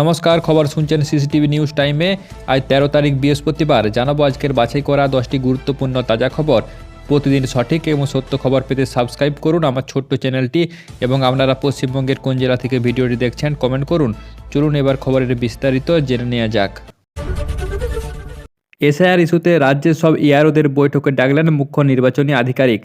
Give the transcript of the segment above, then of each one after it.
নমস্কার, খবর শুনছেন সিসিটিভি নিউজ টাইমে। আজ তেরো তারিখ বৃহস্পতিবার, জানাব আজকের বাছাই করা দশটি গুরুত্বপূর্ণ তাজা খবর। প্রতিদিন সঠিক এবং সত্য খবর পেতে সাবস্ক্রাইব করুন আমার ছোট্ট চ্যানেলটি এবং আপনারা পশ্চিমবঙ্গের কোন জেলা থেকে ভিডিওটি দেখছেন কমেন্ট করুন। চলুন এবার খবরের বিস্তারিত জেনে নেওয়া যাক। এসআইআর ইস্যুতে রাজ্যের সব ইআরওদের বৈঠকে ডাকলেন মুখ্য নির্বাচনী আধিকারিক।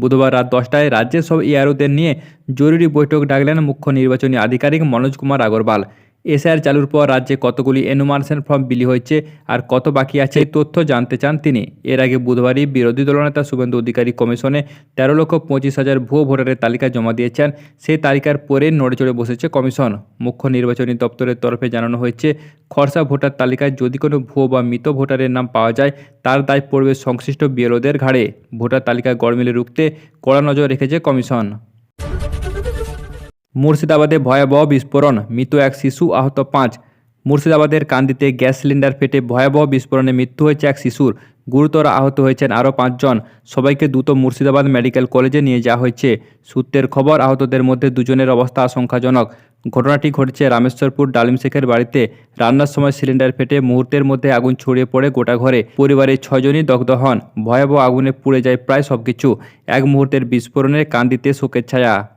বুধবার রাত দশটায় রাজ্যের সব ইআরওদের নিয়ে জরুরি বৈঠক ডাকলেন মুখ্য নির্বাচনী আধিকারিক মনোজ কুমার আগরওয়াল। এসআইআর চালুর পর রাজ্যে কতগুলি এনুমারেশন ফর্ম বিলি হয়েছে আর কত বাকি আছে এই তথ্য জানতে চান তিনি। এর আগে বুধবারই বিরোধী দলনেতা শুভেন্দু অধিকারী কমিশনে তেরো লক্ষ পঁচিশ হাজার ভুয়ো ভোটারের তালিকা জমা দিয়েছেন। সেই তালিকার পরে নড়ে চড়ে বসেছে কমিশন। মুখ্য নির্বাচনী দপ্তরের তরফে জানানো হয়েছে, খরসা ভোটার তালিকায় যদি কোনো ভুয়ো বা মৃত ভোটারের নাম পাওয়া যায়, তার দায় পড়বে সংশ্লিষ্ট বিএলওদের ঘাড়ে। ভোটার তালিকা গড়মিলে রুখতে কড়া নজর রেখেছে কমিশন। মুর্শিদাবাদে ভয়াবহ বিস্ফোরণ, মৃত এক শিশু আহত পাঁচ। মুর্শিদাবাদের কান্দিতে গ্যাস সিলিন্ডার ফেটে ভয়াবহ বিস্ফোরণে মৃত্যু হয়েছে এক শিশুর। গুরুতর আহত হয়েছেন আরও পাঁচজন। সবাইকে দ্রুত মুর্শিদাবাদ মেডিকেল কলেজে নিয়ে যাওয়া হয়েছে। সূত্রের খবর, আহতদের মধ্যে দুজনের অবস্থা আশঙ্কাজনক। ঘটনাটি ঘটেছে রামেশ্বরপুর ডালিম শেখের বাড়িতে। রান্নার সময় সিলিন্ডার ফেটে মুহূর্তের মধ্যে আগুন ছড়িয়ে পড়ে গোটা ঘরে। পরিবারের ছয়জনই দগ্ধ হন। ভয়াবহ আগুনে পুড়ে যায় প্রায় সবকিছু। এক মুহূর্তের বিস্ফোরণে কান্দিতে শোকের ছায়া।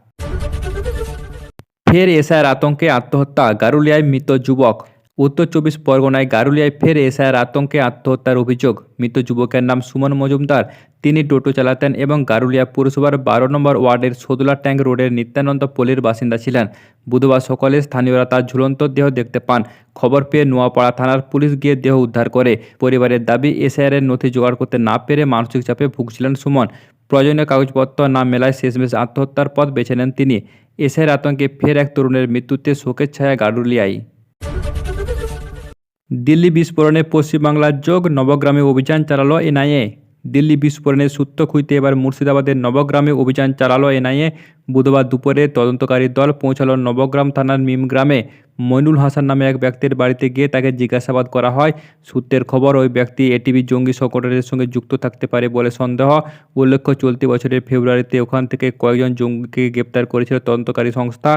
ফের এসআইয়ের আতঙ্কে আত্মহত্যা, গারুলিয়ায় মৃত যুবক। উত্তর চব্বিশ পরগনায় গারুলিয়ায় ফের এসআইয়ের আতঙ্কে আত্মহত্যার অভিযোগ। মৃত যুবকের নাম সুমন মজুমদার। তিনি টোটো চালাতেন এবং গারুলিয়া পুরসভার বারো নম্বর ওয়ার্ডের সদুলা ট্যাঙ্ক রোডের নিত্যানন্দ পল্লীর বাসিন্দা ছিলেন। বুধবার সকালে স্থানীয়রা তার ঝুলন্ত দেহ দেখতে পান। খবর পেয়ে নোয়াপাড়া থানার পুলিশ গিয়ে দেহ উদ্ধার করে। পরিবারের দাবি এসআইআরের নথি জোগাড় করতে না পেরে মানসিক চাপে ভুগছিলেন সুমন। প্রয়োজনীয় কাগজপত্র না মেলায় শেষমেশ আত্মহত্যার পথ বেছে নেন তিনি। এসআইয়ের আতঙ্কে ফের এক তরুণের মৃত্যুতে শোকের ছায়া গারুলিয়ায় দিল্লি বিস্ফোরণে পশ্চিমবাংলার যোগ নবগ্রামে অভিযান চালালো এনআইএ। দিল্লি বিস্ফোরণের সূত্র খুঁজতে এবার মুর্শিদাবাদের নবগ্রামে অভিযান চালালো এনআইএ। বুধবার দুপুরে তদন্তকারী দল পৌঁছালো নবগ্রাম থানার মিম গ্রামে মইনুল হাসান নামে এক ব্যক্তির বাড়িতে গিয়ে তাকে জিজ্ঞাসাবাদ করা হয়। সূত্রের খবর, ওই ব্যক্তি এটিভি জঙ্গি সংগঠনের সঙ্গে যুক্ত থাকতে পারে বলে সন্দেহ। উল্লেখ্য, চলতি বছরের ফেব্রুয়ারিতে ওখান থেকে কয়েকজন জঙ্গিকে গ্রেপ্তার করেছিল তদন্তকারী সংস্থা।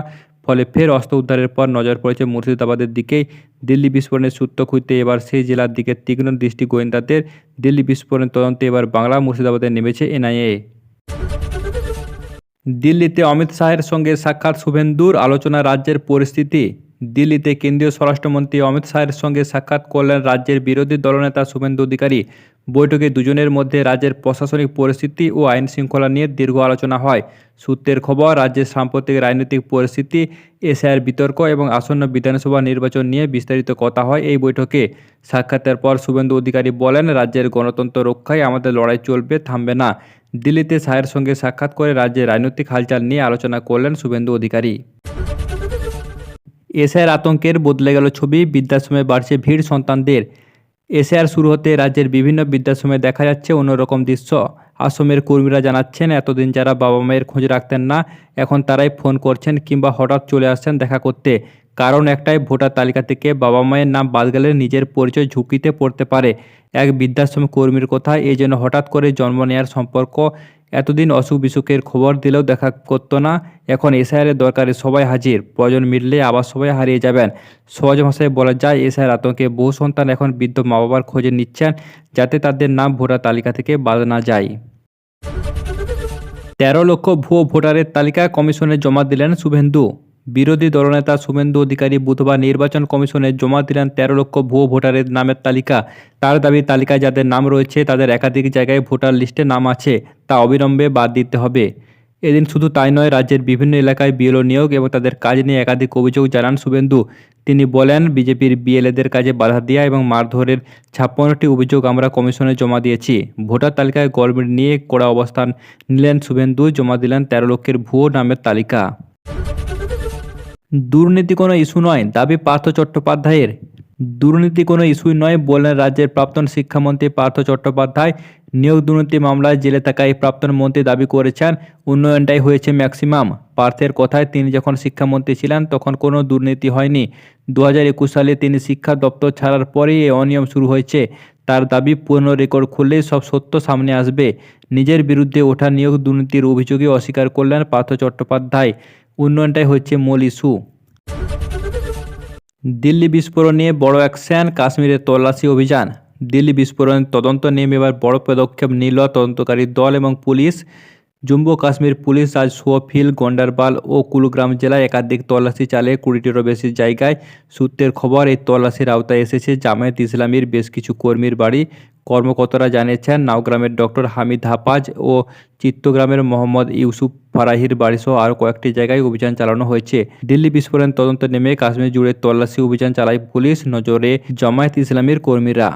ফলে ফের অস্ত্র উদ্ধারের পর নজর পড়েছে মুর্শিদাবাদের দিকেই। দিল্লি বিস্ফোরণের সূত্র খুঁজতে এবার সেই জেলার দিকে তীক্ষ্ণ দৃষ্টি গোয়েন্দাদের। দিল্লি বিস্ফোরণের তদন্তে এবার বাংলা মুর্শিদাবাদে নেমেছে এনআইএ। দিল্লিতে অমিত শাহের সঙ্গে সাক্ষাৎ শুভেন্দুর, আলোচনা রাজ্যের পরিস্থিতি। দিল্লিতে কেন্দ্রীয় স্বরাষ্ট্রমন্ত্রী অমিত শাহের সঙ্গে সাক্ষাৎ করলেন রাজ্যের বিরোধী দলনেতা শুভেন্দু অধিকারী। বৈঠকে দুজনের মধ্যে রাজ্যের প্রশাসনিক পরিস্থিতি ও আইন শৃঙ্খলা নিয়ে দীর্ঘ আলোচনা হয়। সূত্রের খবর, রাজ্যের সাম্প্রতিক রাজনৈতিক পরিস্থিতি এশিয়ার বিতর্ক এবং আসন্ন বিধানসভা নির্বাচন নিয়ে বিস্তারিত কথা হয় এই বৈঠকে। সাক্ষাতের পর শুভেন্দু অধিকারী বলেন, রাজ্যের গণতন্ত্র রক্ষায় আমাদের লড়াই চলবে, থামবে না। দিল্লিতে শাহের সঙ্গে সাক্ষাৎ করে রাজ্যের রাজনৈতিক হালচাল নিয়ে আলোচনা করলেন শুভেন্দু অধিকারী। এসআইয়ের আতঙ্কের বদলে গেল ছবি। বৃদ্ধাশ্রমে বাড়ছে ভিড় সন্তানদের। এসআইআর শুরু হতে রাজ্যের বিভিন্ন বৃদ্ধাশ্রমে দেখা যাচ্ছে অন্যরকম দৃশ্য। আশ্রমের কর্মীরা জানাচ্ছেন, এতদিন যারা বাবা মায়ের খোঁজ রাখতেন না, এখন তারাই ফোন করছেন কিংবা হঠাৎ চলে আসছেন দেখা করতে। কারণ একটাই, ভোটার তালিকা থেকে বাবা মায়ের নাম বাদ গেলে নিজের পরিচয় ঝুঁকিতে পড়তে পারে। এক বৃদ্ধাশ্রম কর্মীর কথা এই জন্য হঠাৎ করে জন্ম নেওয়ার সম্পর্ক এতদিন অসুখ বিসুখের খবর দিলেও দেখা করতো না। এখন এসআইআরের দরকারে সবাই হাজির। প্রয়োজন মিটলে আবার সবাই হারিয়ে যাবেন। সহজ ভাষায় বলা যায়, এসআইআর আতঙ্কে বহু সন্তান এখন বৃদ্ধ মা বাবার খোঁজে নিচ্ছেন যাতে তাদের নাম ভোটার তালিকা থেকে বাদ না যায়। তেরো লক্ষ ভুয়ো ভোটারের তালিকা কমিশনে জমা দিলেন শুভেন্দু। বিরোধী দলনেতা শুভেন্দু অধিকারী বুধবার নির্বাচন কমিশনে জমা দিলেন তেরো লক্ষ ভুয়ো ভোটারের নামের তালিকা। তার দাবি, তালিকায় যাদের নাম রয়েছে, তাদের একাধিক জায়গায় ভোটার লিস্টে নাম আছে, তা অবিলম্বে বাদ দিতে হবে। এদিন শুধু তাই নয়, রাজ্যের বিভিন্ন এলাকায় বিএলও নিয়োগ এবং তাদের কাজ নিয়ে একাধিক অভিযোগ জানান শুভেন্দু। তিনি বলেন, বিজেপির বিএলএদের কাজে বাধা দেওয়া এবং মারধরের ছাপ্পান্নটি অভিযোগ আমরা কমিশনে জমা দিয়েছি। ভোটার তালিকায় গভর্নমেন্ট নিয়ে কড়া অবস্থান নিলেন শুভেন্দু, জমা দিলেন তেরো লক্ষের ভুয়ো নামের তালিকা। দুর্নীতি কোনো ইস্যু নয়, দাবি পার্থ চট্টোপাধ্যায়ের। দুর্নীতি কোনো ইস্যুই নয়, বললেন রাজ্যের প্রাক্তন শিক্ষামন্ত্রী পার্থ চট্টোপাধ্যায়। নিয়োগ দুর্নীতি মামলায় জেলে থাকা এই প্রাক্তন মন্ত্রী দাবি করেছেন, উন্নয়নটাই হয়েছে ম্যাক্সিমাম। পার্থের কথায় তিনি যখন শিক্ষামন্ত্রী ছিলেন, তখন কোনো দুর্নীতি হয়নি। দু হাজার একুশ সালে তিনি শিক্ষা দপ্তর ছাড়ার পরেই এই অনিয়ম শুরু হয়েছে। তার দাবি পুরনো রেকর্ড খুললেই সব সত্য সামনে আসবে। নিজের বিরুদ্ধে ওঠা নিয়োগ দুর্নীতির অভিযোগে অস্বীকার করলেন পার্থ চট্টোপাধ্যায়। উন্নয়নটাই হচ্ছে মূল ইস্যু। দিল্লি বিস্ফোরণ নিয়ে বড় অ্যাকশন, কাশ্মীরের তল্লাশি অভিযান। দিল্লি বিস্ফোরণের তদন্ত নিয়ে এবার বড় পদক্ষেপ নিল তদন্তকারী দল এবং পুলিশ। জম্মু কাশ্মীর পুলিশ আজ সোফিল গন্ডারবাল ও কুলগ্রাম জেলায় একাধিক তল্লাশি চালিয়ে কুড়িটিরও বেশি জায়গায় সূত্রের খবর এই তল্লাশির আওতায় এসেছে জামায়াত ইসলামীর বেশ কিছু কর্মীর বাড়ি। কর্মকর্তারা জানিয়েছেন, নাওগ্রামের ডক্টর হামিদ হাপাজ ও চিত্তগ্রামের মোহাম্মদ ইউসুফ ফারাহির বাড়িসহ আরও কয়েকটি জায়গায় অভিযান চালানো হয়েছে। দিল্লি বিস্ফোরণ তদন্ত নেমে কাশ্মীর জুড়ে তল্লাশি অভিযান চালায় পুলিশ। নজরে জামায়াত ইসলামের কর্মীরা।